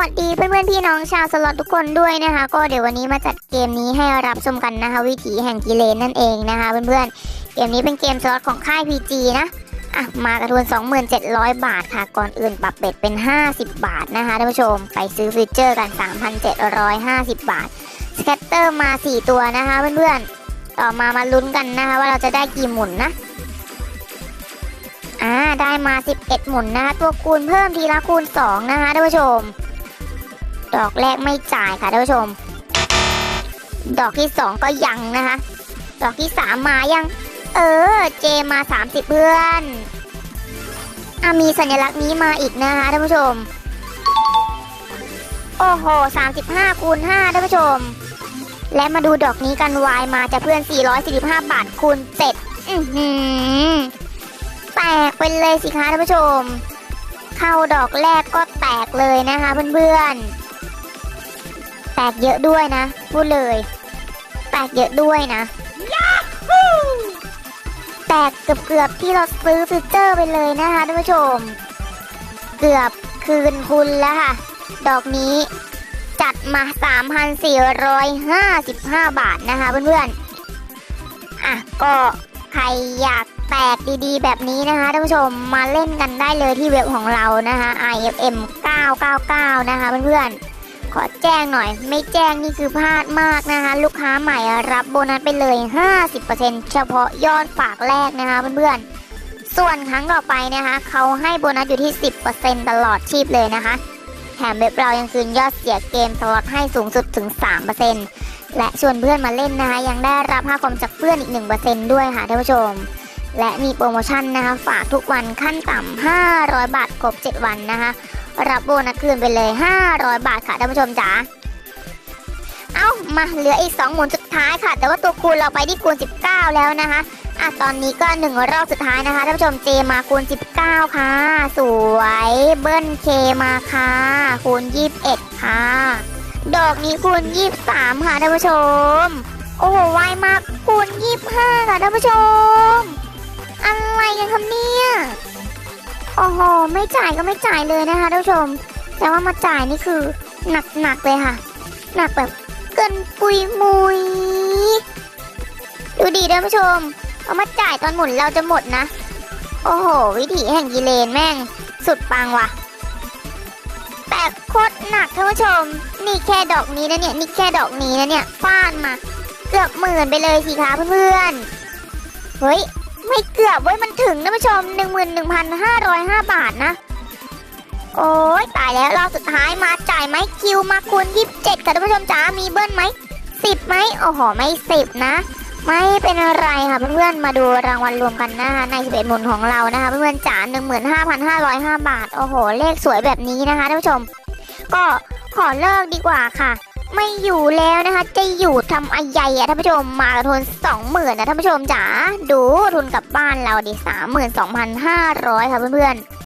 วัสดีเพื่อนๆพี่น้องชาวสล็อตทุกคนด้วยนะคะ ก็เดี๋ยววันนี้มาจัดเกมนี้ให้รับชมกันนะคะ วิถีแห่งกิเลนนั่นเองนะคะเพื่อนๆเกมนี้เป็นเกมสล็อตของค่าย PG นะอะมากระทุน 2700 บาทค่ะ ก่อนอื่นปรับเบ็ดเป็น 50 บาทนะคะท่านผู้ชมไปซื้อฟีเจอร์กัน 3,750 บาทสแกตเตอร์มา 4 ตัวนะคะเพื่อนๆต่อมามาลุ้นกันนะคะ ว่าเราจะได้กี่หมุนนะอ่าได้มา 11 หมุนนะคะตัวคูณเพิ่มทีละคูณ 2 นะคะท่านผู้ชม ดอกแรกไม่จ่ายค่ะท่านผู้ชม ดอกที่2ก็ยังนะคะ ดอกที่3มายัง เออ เจมา30เพื่อนอะมีสัญลักษณ์นี้มาอีกนะคะท่านผู้ชม โอ้โห35คูณ5ท่านผู้ชม และมาดูดอกนี้กันวายมาจะเพื่อน 445 บาทคูณ7อือหือแตกไปเลยสิคะท่านผู้ชม เข้าดอกแรกก็แตกเลยนะคะเพื่อนๆ แตกเยอะด้วยนะ พูดเลยแตกเยอะด้วยนะแตกเกือบๆที่เราซื้อฟิวเจอร์ไปเลยนะคะท่านผู้ชม เกือบคืนทุนแล้วค่ะ ดอกนี้จัดมา 3,455 บาทนะคะเพื่อนๆ อะก็ใครอยากแตกดีๆ แบบนี้นะคะท่านผู้ชมมาเล่นกันได้เลยที่เว็บของเรานะคะ ifm 999 นะคะเพื่อนๆ ขอแจ้งหน่อย ไม่แจ้งนี่คือพลาดมากนะคะ ลูกค้าใหม่รับโบนัสไปเลย 50%เฉพาะยอดฝากแรกนะคะเพื่อนๆ ส่วนครั้งต่อไปนะคะเขาให้โบนัสอยู่ที่ 10%ตลอดชีพเลยนะคะ แถมเว็บเรายังคืนยอดเสียเกมสล็อตให้สูงสุดถึง 3%และชวนเพื่อนมาเล่นนะคะ ยังได้รับค่าคอมจากเพื่อนอีก 1%ด้วยค่ะท่านผู้ชมและมีโปรโมชั่นนะคะ ฝากทุกวันขั้นต่ำ500 บาทครบ 7 วันนะคะ รับโบนัสคืนไปเลย 500 บาทค่ะท่านผู้ชมจ๋าเอามาเหลืออีก 2 หมุนสุดท้ายค่ะ แต่ว่าตัวคูณเราไปที่คูณ 19 แล้วนะคะอะตอนนี้ก็หนึ่งรอบสุดท้ายนะคะท่านผู้ชมเจมาคูณ 19 ค่ะ สวยเบิ้ลเคมาค่ะ คูณ 21 ค่ะ ดอกนี้คูณ 23 ค่ะท่านผู้ชม โอ้โหไวมากคูณ 25 ค่ะท่านผู้ชม อะไรกันครับเนี่ย อ้โหไม่จ่ายก็ไม่จ่ายเลยนะคะท่านผู้ชม แต่ว่ามาจ่ายนี่คือหนักหนักเลยค่ะ หนักแบบเกินปุยมุยดูดีท่านผู้ชมเอามาจ่ายตอนหมุนเราจะหมดนะ โอ้โห วิถีแห่งกิเลนแม่ง สุดปังว่ะแต่โคตรหนักท่านผู้ชม นี่แค่ดอกนี้นะเนี่ยนี่แค่ดอกนี้นะเนี่ยฟาดมา เกือบหมื่นไปเลยสิคะเพื่อนๆเฮ้ย ไม่เกือบเว้ยมันถึงนะผู้ชม 11,505 บาทนะ โอ้ยตายแล้วรอบสุดท้ายมาจ่ายไหมคิวมาคูณ27ค่ะท่านผู้ชมจ๋ามีเบิ้ลไหม10ไหมโอ้โหไม่ 10 นะ ไม่เป็นอะไรค่ะเพื่อนๆมาดูรางวัลรวมกันนะคะใน11หมุนของเรานะคะเพื่อนๆจ๋า15,505 บาท โอ้โห เลขสวยแบบนี้นะคะท่านผู้ชม ก็ขอเลิกดีกว่าค่ะ ไม่อยู่แล้วนะคะ จะอยู่ทำอะไรอะท่านผู้ชมมากระทุนสองหมื่นนะท่านผู้ชมจ๋าดูทุนกลับบ้านเราดิสามหมื่นสองพันห้าร้อยค่ะเพื่อนๆ